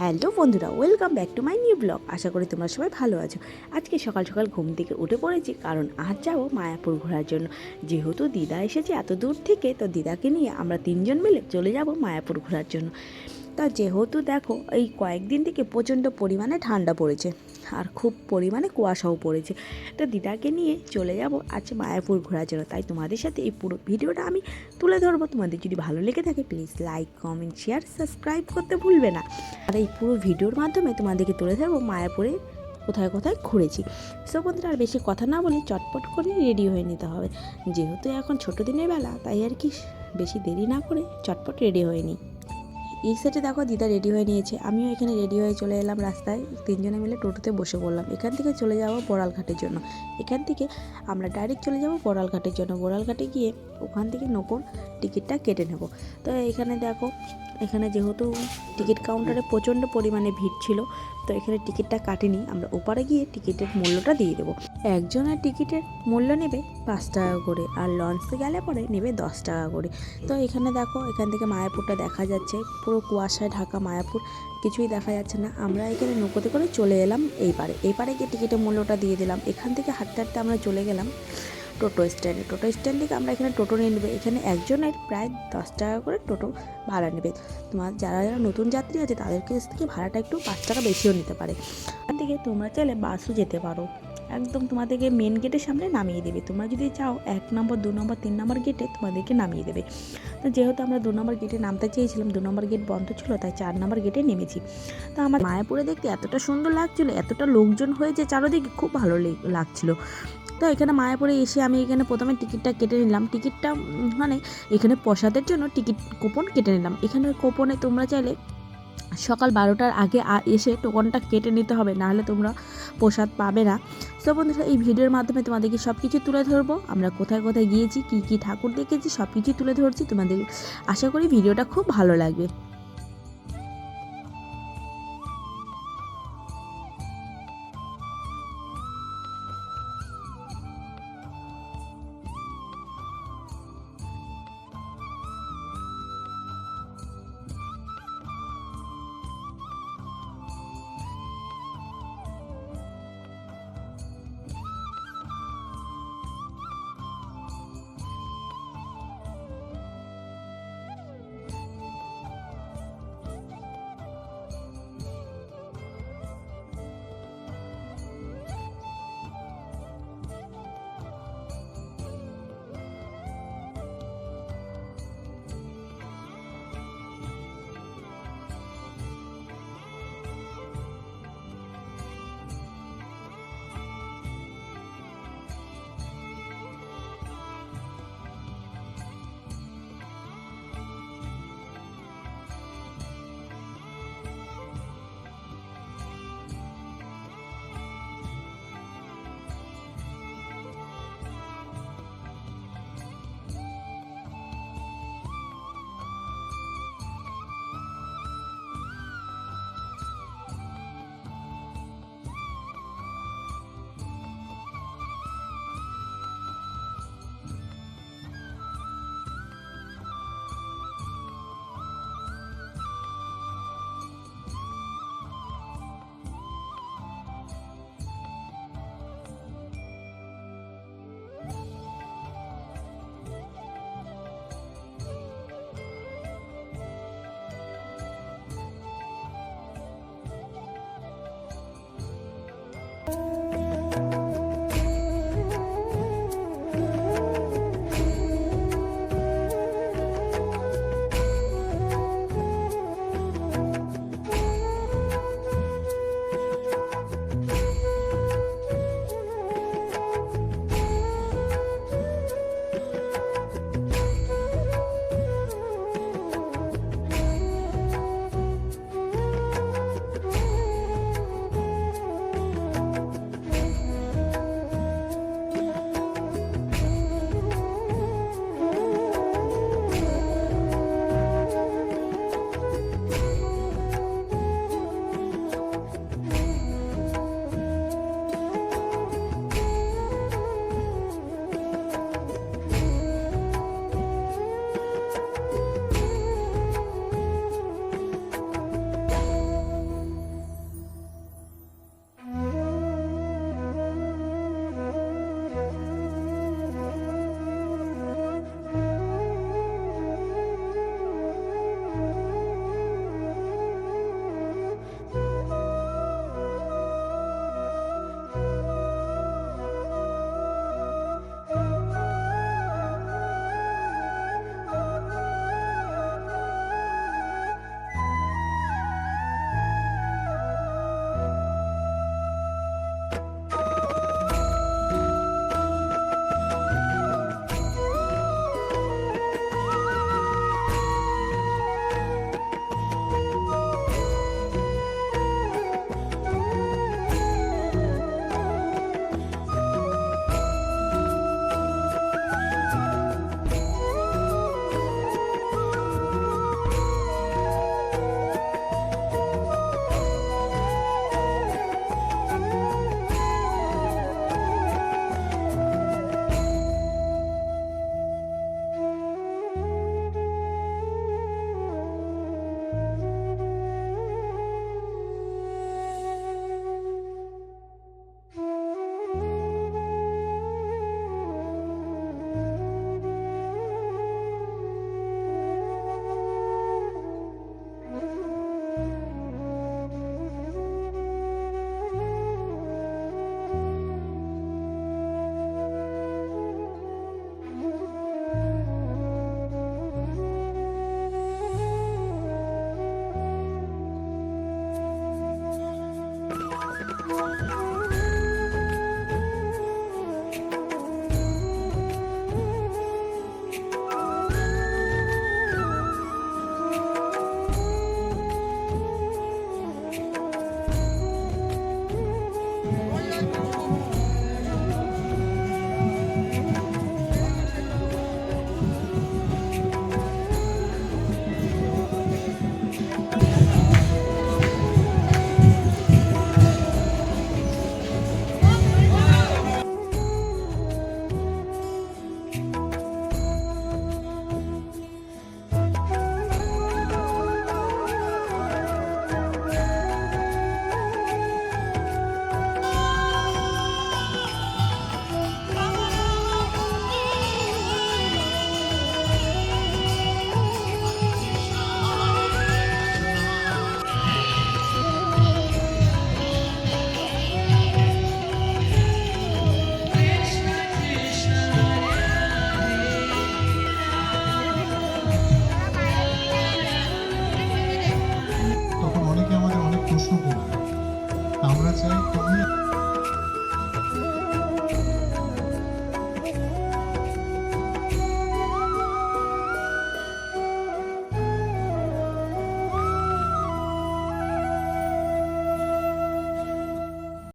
Hello বন্ধুরা welcome back to my new blog আশা করি তোমরা সবাই ভালো আছো। আজকে সকাল সকাল ঘুম থেকে উঠে পড়েছি, কারণ আজ যাব মায়াপুর ঘোরার জন্য। যেহেতু দিদা এসেছে এত দূর থেকে, তো দিদাকে নিয়ে আমরা তিনজন মিলে চলে যাব মায়াপুর ঘোরার জন্য। তা যেহেতু দেখো, এই কয়েকদিন থেকে প্রচণ্ড পরিমাণে ঠান্ডা পড়েছে আর খুব পরিমাণে কুয়াশাও পড়েছে। তো দিদাকে নিয়ে চলে যাব আজ মায়াপুর ঘোরার জন্য। তাই তোমাদের সাথে এই পুরো ভিডিওটা আমি তুলে ধরবো। তোমাদের যদি ভালো লেগে থাকে please like comment share subscribe করতে ভুলবে না। আর এই পুরো ভিডিওর মাধ্যমে তোমাদেরকে তুলে ধরবো মায়াপুরে কোথায় কোথায় ঘুরেছি। সো বন্ধুরা, আর বেশি কথা না বলে চটপট করে রেডি হয়ে নিতে হবে। যেহেতু এখন ছোটো দিনের বেলা, তাই আর কি বেশি দেরি না করে চটপট রেডি হয়ে নিই। সাইডে দেখো দিদা রেডি হয়ে নিয়েছে। আমিও এখানে রেডি হয়ে চলে এলাম রাস্তায়। তিনজনে মিলে টোটোতে বসে পড়লাম। এখান থেকে চলে যাব বড়ালঘাটের জন্য। এখান থেকে আমরা ডাইরেক্ট চলে যাব বড়ালঘাটের জন্য। বড়ালঘাটে গিয়ে ওখান থেকে নৌকোর টিকিটটা কেটে নেব। তো এখানে দেখো, এখানে যেহেতু টিকিট কাউন্টারে প্রচণ্ড পরিমাণে ভিড় ছিল, তো এখানে টিকিটটা কাটিনি। আমরা ওপারে গিয়ে টিকিটের মূল্যটা দিয়ে দেবো। একজনের টিকিটের মূল্য নেবে পাঁচ টাকা করে আর লঞ্চে গেলে পরে নেবে দশ টাকা করে। তো এখানে দেখো, এখান থেকে মায়াপুরটা দেখা যাচ্ছে। পুরো কুয়াশায় ঢাকা মায়াপুর, কিছুই দেখা যাচ্ছে না। আমরা এখানে নৌকোতে করে চলে এলাম এই পারে এই পারে গিয়ে টিকিটের মূল্যটা দিয়ে দিলাম। এখান থেকে হাঁটতে হাঁটতে আমরা চলে গেলাম টোটো স্ট্যান্ডে। টোটো স্ট্যান্ড থেকে আমরা এখানে টোটো নিয়ে নেবে। এখানে একজনের প্রায় দশ টাকা করে টোটো ভাড়া নেবে। তোমার যারা যারা নতুন যাত্রী আছে, তাদের কাছ থেকে ভাড়াটা একটু পাঁচ টাকা বেশিও নিতে পারে। এখান থেকে তোমরা চাইলে বাসও যেতে পারো। একদম তোমাদেরকে মেন গেটের সামনে নামিয়ে দেবে। তোমরা যদি চাও এক নম্বর দু নম্বর তিন নম্বর গেটে তোমাদেরকে নামিয়ে দেবে। তো যেহেতু আমরা দু নম্বর গেটে নামতে চেয়েছিলাম, দু নম্বর গেট বন্ধ ছিল, তাই চার নম্বর গেটে নেমেছি। তো আমার মায়াপুরে দেখতে এতটা সুন্দর লাগছিল, এতটা লোকজন হয়েছে, চারোদিকে খুব ভালো লাগছিল। তো এখানে মায়াপুরে এসে আমি এখানে প্রথমে টিকিটটা কেটে নিলাম। টিকিটটা মানে এখানে প্রসাদের জন্য টিকিট, কুপন কেটে নিলাম। এখানে কুপনে তোমরা চাইলে সকাল বারোটার আগে এসে টোকনটা কেটে নিতে হবে, নাহলে তোমরা প্রসাদ পাবে না। তো বন্ধুরা, এই ভিডিওর মাধ্যমে তোমাদেরকে সব কিছু তুলে ধরবো। আমরা কোথায় কোথায় গিয়েছি, কী কী ঠাকুর দেখেছি সব কিছু তুলে ধরছি তোমাদের। আশা করি ভিডিওটা খুব ভালো লাগবে। 朋友。